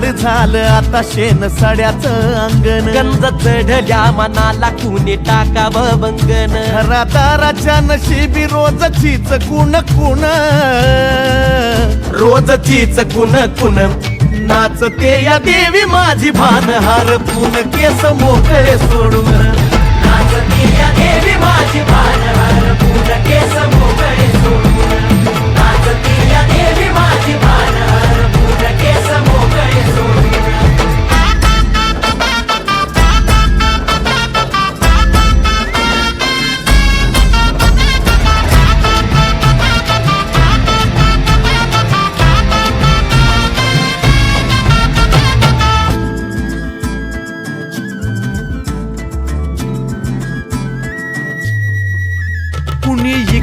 झाड झालं आता शेण साड्याचं अंगण. गंज चढल्या मनाला कुणी टाकाव बंगन घरादाराच्या नशिबी रोजचीच कुण कुण. रोजचीच कुण कुण. नाचते या देवी माझी भान हार पुन केस मोकळे सोडून. नाचती या देवी माझी पूर्ण केस मोकळे सोडून. नाचती या देवी माझी भानहार पूर्ण केस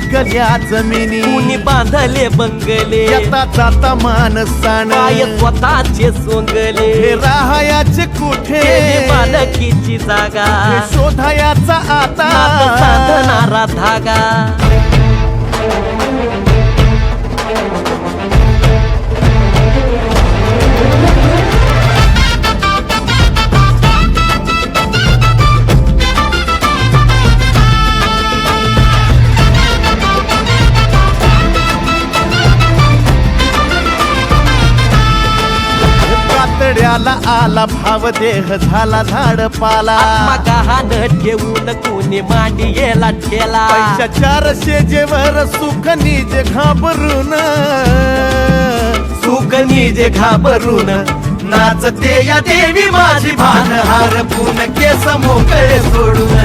इकल्या जमिनी. कुणी बांधले बंगले. येता जाता माणसाण पाय स्वतःचे सोंगले. हे राहायाचे कुठे? केली बालकीची जागा. शोधायाचा आता? साधणारा धागा. कातड्याला आला भाव देह झाला झाड पाला. आत्मगहान ठेवून कुणी मांडी गेला ठेला. पैशा चारशे जेवर सुख निज घाबरून. सुख निज घाबरून. नाचते या देवी माझी भान हार पुन केस मोकळे सोडून.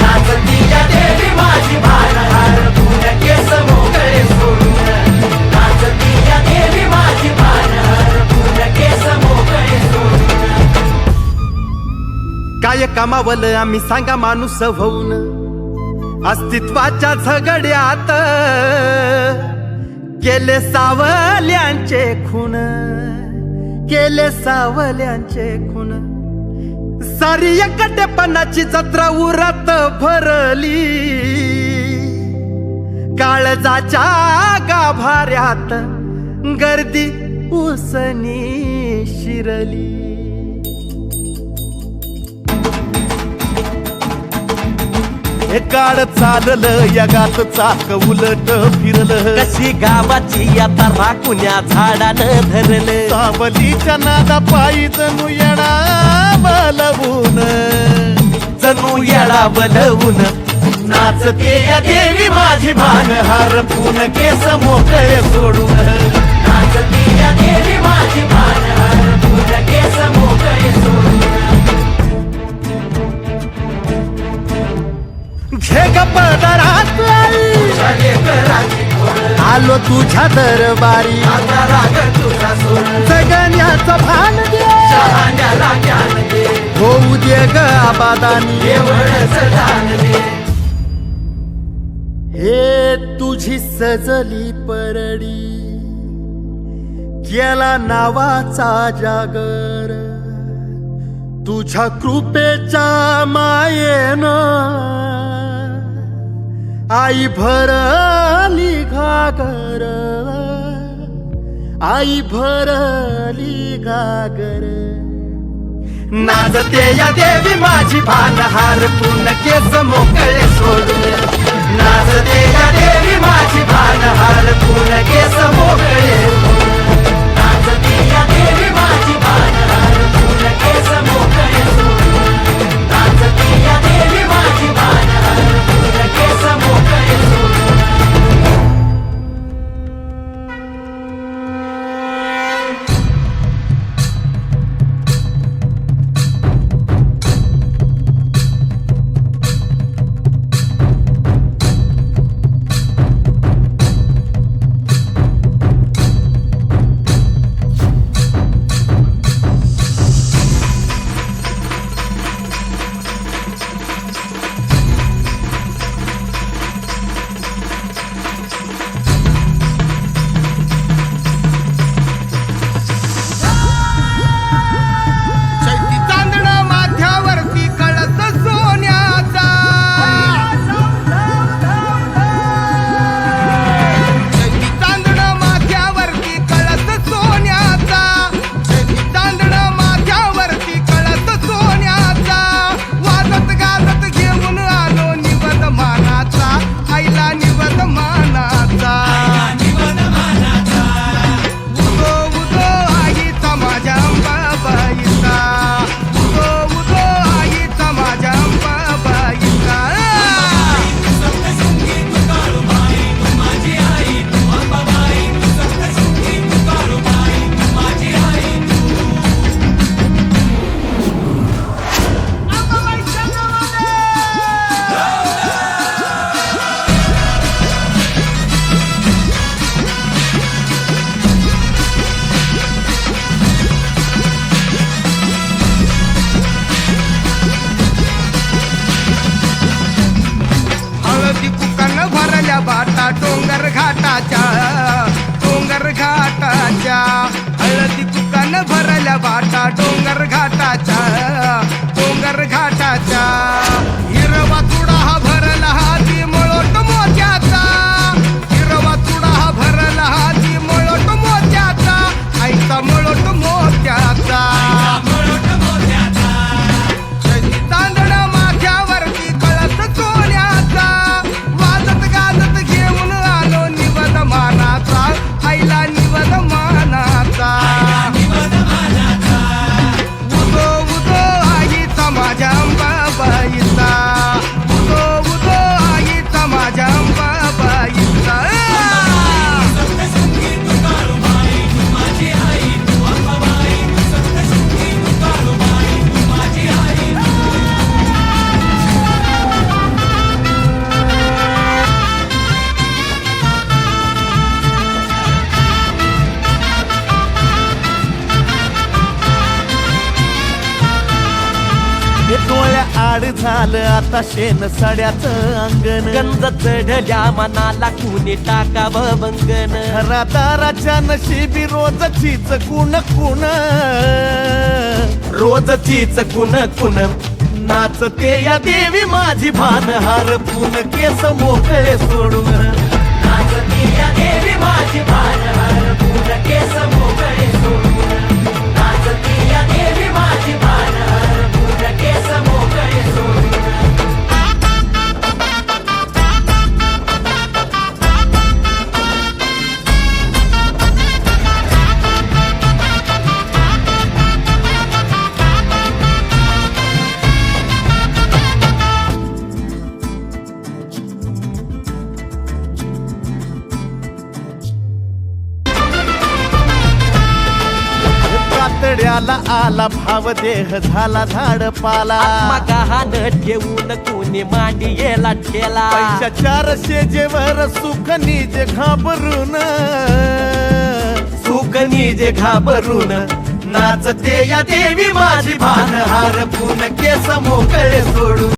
नाचती या देवी माझी भानहार पूर्ण केस कमावल आम्ही सांगा माणूस होऊन. अस्तित्वाच्या झगड्यात केले सावल्यांचे खून. केले सावल्यांचे खून. सारी एकटेपणाची जत्रा उरात भरली. काळजाच्या गाभाऱ्यात गर्दी उसनी शिरली. हे काळ चाललं यगात चाक उलट फिरलं. कशी गावाची आता राकुण्या झाडानं धरलं. सावलीच्या नादा पायी जणू येणा बलवून. जणू येळा बलवून. नाचते या देवी माझी भान हरपून केस मोकळे सोडून. नाचती या देवी आलो तुझ्या दरबारी. जगण्याचं भान दे. होऊ दे ग आबादानी. हे तुझी सजली परडी. केला नावाचा जागर. तुझ्या कृपेच्या मायेनं आई भरली घागर. आई भरली घागर. नाचते या देवी माझी भानहार पूर्ण केस मोकळे सोडून नाचते या देवी माझी भानहार पूर्ण केस मोकळे या वाटा डोंगर घाट हे डोळ्या आड झालं आता शेण सड्याचं अंगण. गंज चढल्या मनाला कुणी टाकावं बंगन घरादाराच्या नशिबी रोजचीच कुण कुण रोजचीच कुण कुण नाचते या देवी माझी भान हार पुन केस मोकळे सोडून. नाचती या देवी माझी भान हरपून केस मोकळे सोडून. नाचती या देवी माझी भान कातड्याला आला भाव देह झाला झाड पाला. गहाण ठेवून कुणी मांडी येला ठेला पैशा चारशे जेवर सुख निज घाबरून. सुख निजे घाबरून. नाचते या देवी माझी भान हार पुन केस मोकळे सोडून.